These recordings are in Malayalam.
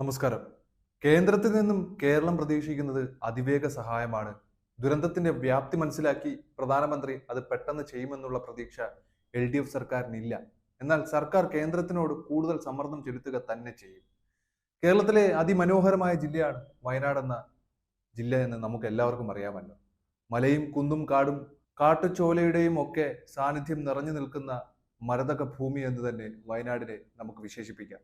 നമസ്കാരം. കേന്ദ്രത്തിൽ നിന്നും കേരളം പ്രതീക്ഷിക്കുന്നത് അതിവേഗ സഹായമാണ്. ദുരന്തത്തിന്റെ വ്യാപ്തി മനസ്സിലാക്കി പ്രധാനമന്ത്രി അത് പെട്ടെന്ന് ചെയ്യുമെന്നുള്ള പ്രതീക്ഷ എൽ ഡി എഫ് സർക്കാരിനില്ല. എന്നാൽ സർക്കാർ കേന്ദ്രത്തിനോട് കൂടുതൽ സമ്മർദ്ദം ചെലുത്തുക തന്നെ ചെയ്യും. കേരളത്തിലെ അതിമനോഹരമായ ജില്ലയാണ് വയനാട് എന്ന ജില്ല എന്ന് നമുക്ക് എല്ലാവർക്കും അറിയാമല്ലോ. മലയും കുന്നും കാടും കാട്ടുചോലയുടെയും ഒക്കെ സാന്നിധ്യം നിറഞ്ഞു നിൽക്കുന്ന മരതക ഭൂമി എന്ന് തന്നെ വയനാടിനെ നമുക്ക് വിശേഷിപ്പിക്കാം.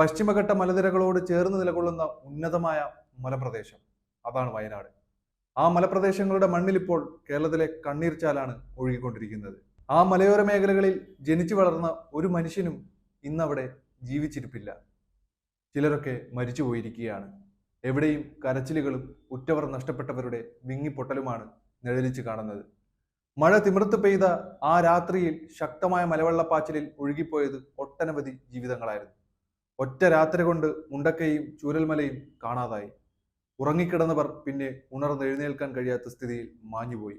പശ്ചിമഘട്ട മലനിരകളോട് ചേർന്ന് നിലകൊള്ളുന്ന ഉന്നതമായ മലപ്രദേശം. അതാണ് വയനാട്. ആ മലപ്രദേശങ്ങളുടെ മണ്ണിൽ ഇപ്പോൾ കേരളത്തിലെ കണ്ണീർച്ചാലാണ് ഒഴുകിക്കൊണ്ടിരിക്കുന്നത്. ആ മലയോര മേഖലകളിൽ ജനിച്ചു വളർന്ന ഒരു മനുഷ്യനും ഇന്നവിടെ ജീവിച്ചിരിപ്പില്ല. ചിലരൊക്കെ മരിച്ചു പോയിരിക്കുകയാണ്. എവിടെയും കരച്ചിലുകളും ഉറ്റവർ നഷ്ടപ്പെട്ടവരുടെ വിങ്ങിപ്പൊട്ടലുമാണ് നിഴലിച്ച് കാണുന്നത്. മഴ തിമിർത്ത് പെയ്ത ആ രാത്രിയിൽ ശക്തമായ മലവെള്ളപ്പാച്ചിലിൽ ഒഴുകിപ്പോയത് ഒട്ടനവധി ജീവിതങ്ങളായിരുന്നു. ഒറ്റ രാത്രി കൊണ്ട് മുണ്ടക്കയും ചൂരൽമലയും കാണാതായി. ഉറങ്ങിക്കിടന്നവർ പിന്നെ ഉണർന്ന് എഴുന്നേൽക്കാൻ കഴിയാത്ത സ്ഥിതിയിൽ മാഞ്ഞുപോയി.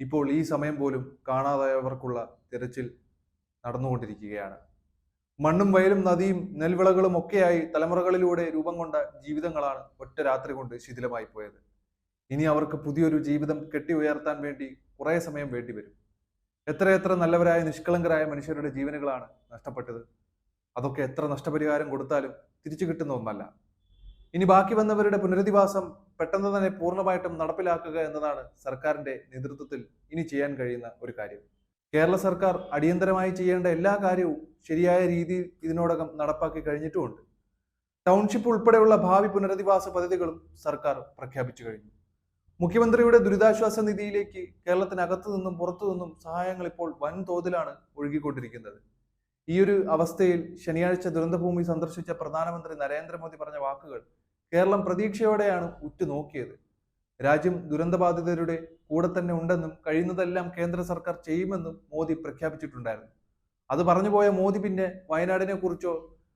ഇപ്പോൾ ഈ സമയം പോലും കാണാതായവർക്കുള്ള തിരച്ചിൽ നടന്നുകൊണ്ടിരിക്കുകയാണ്. മണ്ണും വയലും നദിയും നെൽവിളകളും ഒക്കെയായി തലമുറകളിലൂടെ രൂപം കൊണ്ട ജീവിതങ്ങളാണ് ഒറ്റ രാത്രി കൊണ്ട് ശിഥിലമായി പോയത്. ഇനി അവർക്ക് പുതിയൊരു ജീവിതം കെട്ടി ഉയർത്താൻ വേണ്ടി കുറേ സമയം വേണ്ടിവരും. എത്രയെത്ര നല്ലവരായ നിഷ്കളങ്കരായ മനുഷ്യരുടെ ജീവനുകളാണ് നഷ്ടപ്പെട്ടത്? അതൊക്കെ എത്ര നഷ്ടപരിഹാരം കൊടുത്താലും തിരിച്ചു കിട്ടുന്ന ഒന്നല്ല. ഇനി ബാക്കി വന്നവരുടെ പുനരധിവാസം പെട്ടെന്ന് തന്നെ പൂർണമായിട്ടും നടപ്പിലാക്കുക എന്നതാണ് സർക്കാരിന്റെ നേതൃത്വത്തിൽ ഇനി ചെയ്യാൻ കഴിയുന്ന ഒരു കാര്യം. കേരള സർക്കാർ അടിയന്തരമായി ചെയ്യേണ്ട എല്ലാ കാര്യവും ശരിയായ രീതിയിൽ ഇതിനോടകം നടപ്പാക്കി കഴിഞ്ഞിട്ടുമുണ്ട്. ടൗൺഷിപ്പ് ഉൾപ്പെടെയുള്ള ഭാവി പുനരധിവാസ പദ്ധതികളും സർക്കാർ പ്രഖ്യാപിച്ചു കഴിഞ്ഞു. മുഖ്യമന്ത്രിയുടെ ദുരിതാശ്വാസ നിധിയിലേക്ക് കേരളത്തിനകത്തു നിന്നും പുറത്തു നിന്നും സഹായങ്ങൾ ഇപ്പോൾ വൻതോതിലാണ് ഒഴുകിക്കൊണ്ടിരിക്കുന്നത്. ഈ ഒരു അവസ്ഥയിൽ ശനിയാഴ്ച ദുരന്തഭൂമി സന്ദർശിച്ച പ്രധാനമന്ത്രി നരേന്ദ്രമോദി പറഞ്ഞ വാക്കുകൾ കേരളം പ്രതീക്ഷയോടെയാണ് ഉറ്റുനോക്കിയത്. രാജ്യം ദുരന്തബാധിതരുടെ കൂടെ തന്നെ ഉണ്ടെന്നും കഴിയുന്നതെല്ലാം കേന്ദ്ര സർക്കാർ ചെയ്യുമെന്നും മോദി പ്രഖ്യാപിച്ചിട്ടുണ്ടായിരുന്നു. അത് പറഞ്ഞുപോയ മോദി പിന്നെ വയനാടിനെ കുറിച്ചോ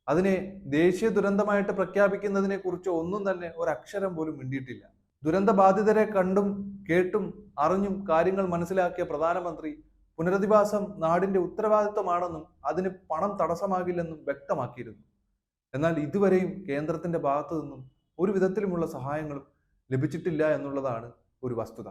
അതിനെ ദേശീയ ദുരന്തമായിട്ട് പ്രഖ്യാപിക്കുന്നതിനെ കുറിച്ചോ ഒന്നും തന്നെ ഒരക്ഷരം പോലും മിണ്ടിയിട്ടില്ല. ദുരന്തബാധിതരെ കണ്ടും കേട്ടും അറിഞ്ഞും കാര്യങ്ങൾ മനസ്സിലാക്കിയ പ്രധാനമന്ത്രി പുനരധിവാസം നാടിന്റെ ഉത്തരവാദിത്വമാണെന്നും അതിന് പണം തടസ്സമാകില്ലെന്നും വ്യക്തമാക്കിയിരുന്നു. എന്നാൽ ഇതുവരെയും കേന്ദ്രത്തിന്റെ ഭാഗത്തു നിന്നും ഒരു വിധത്തിലുമുള്ള സഹായങ്ങളും ലഭിച്ചിട്ടില്ല എന്നുള്ളതാണ് ഒരു വസ്തുത.